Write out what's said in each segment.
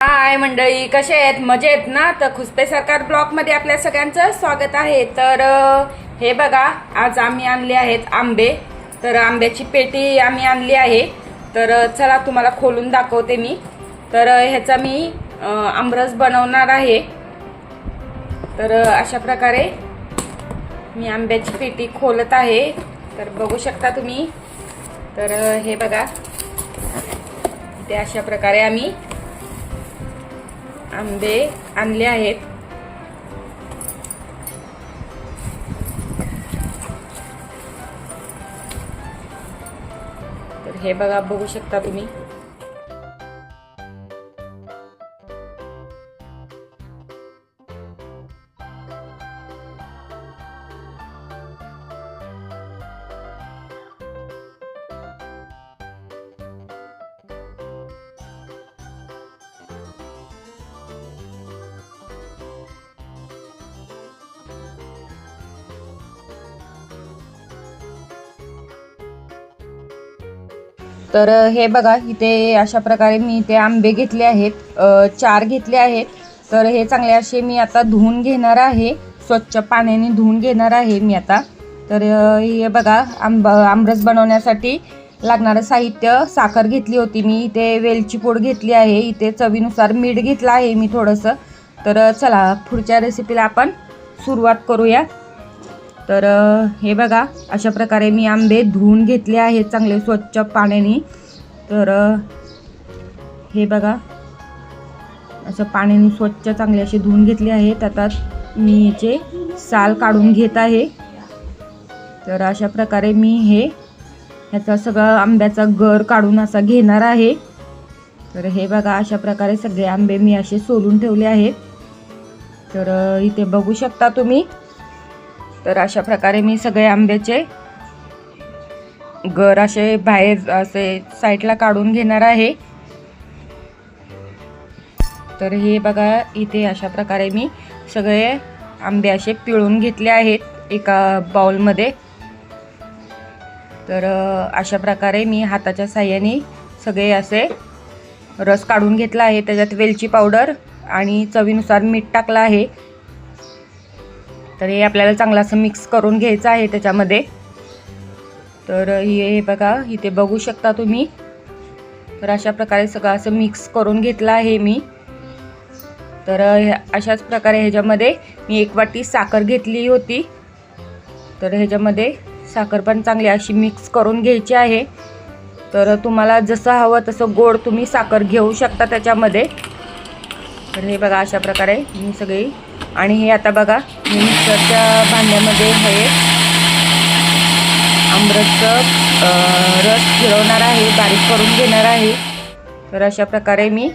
हाय मंडळी कसे आहेत? मजेत ना? तर खुसपे सरकार ब्लॉकमध्ये आपल्या सगळ्यांचं स्वागत आहे. तर हे बघा आज आम्ही आणले आहेत आंबे. तर आंब्याची पेटी आम्ही आणली आहे. तर चला तुम्हाला खोलून दाखवते मी. तर ह्याचा मी आमरस बनवणार आहे. तर अशा प्रकारे मी आंब्याची पेटी खोलत आहे. तर बघू शकता तुम्ही. तर हे बघा. ते अशा प्रकारे आम्ही आंबे आणले आहेत. तर हे बघा बघू शकता तुम्ही. तर हे बघा इथे अशा प्रकारे मी इथे आंबे घेतले आहेत चार घेतले आहेत. तर हे चांगले असे मी आता धुवून घेणार आहे स्वच्छ पाण्याने धुवून घेणार आहे मी आता. तर हे बघा आंब आमरस बनवण्यासाठी लागणारं साहित्य साखर घेतली होती मी. इथे वेलची पूड घेतली आहे इथे चवीनुसार मीठ घेतलं आहे मी थोडंसं. तर चला पुढच्या रेसिपीला आपण सुरुवात करूया. तर हे बघा अशा प्रकारे मी आंबे धुवून घेतले आहेत चांगले स्वच्छ पाण्याने. तर हे बघा असं पाण्याने स्वच्छ चांगले असे धुवून घेतले आहेत आता मी याचे साल काढून घेत आहे. तर अशा प्रकारे मी हे ह्याचा सगळं आंब्याचा गर काढून असा घेणार आहे. तर हे बघा अशा प्रकारे सगळे आंबे मी असे सोलून ठेवले आहेत. तर इथे बघू शकता तुम्ही तर अशा प्रकारे मी सगळे आंब्याचे गर असे बाहेर असे साईडला काढून घेणार आहे. तर हे बघा इथे अशा प्रकारे मी सगळे आंबे असे पिळून घेतले आहेत एका बाउलमध्ये. तर अशा प्रकारे मी हाताच्या साह्याने सगळे असे रस काढून घेतला आहे. त्याच्यात वेलची पावडर आणि चवीनुसार मीठ टाकलं आहे. तर हे आपल्याला चांगलं असं मिक्स करून घ्यायचं आहे त्याच्यामध्ये. तर हे बघा इथे बघू शकता तुम्ही. तर अशा प्रकारे सगळं असं मिक्स करून घेतलं आहे मी. तर ह्या- अशाच प्रकारे ह्याच्यामध्ये मी एक वाटी साखर घेतली होती. तर ह्याच्यामध्ये साखर पण चांगली अशी मिक्स करून घ्यायची आहे. तर तुम्हाला जसं हवं तसं गोड तुम्ही साखर घेऊ शकता त्याच्यामध्ये. तर हे बघा अशा प्रकारे मी सगळी आणि हे आता बघा मी मिक्सरच्या भांड्यामध्ये हे आमरसचं रस फिरवणार आहे बारीक करून घेणार आहे. तर अशा प्रकारे मी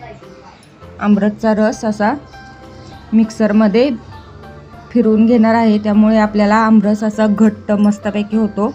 आमरसचा रस असा मिक्सरमध्ये फिरवून घेणार आहे. त्यामुळे आपल्याला आमरस असा घट्ट मस्तपैकी होतो.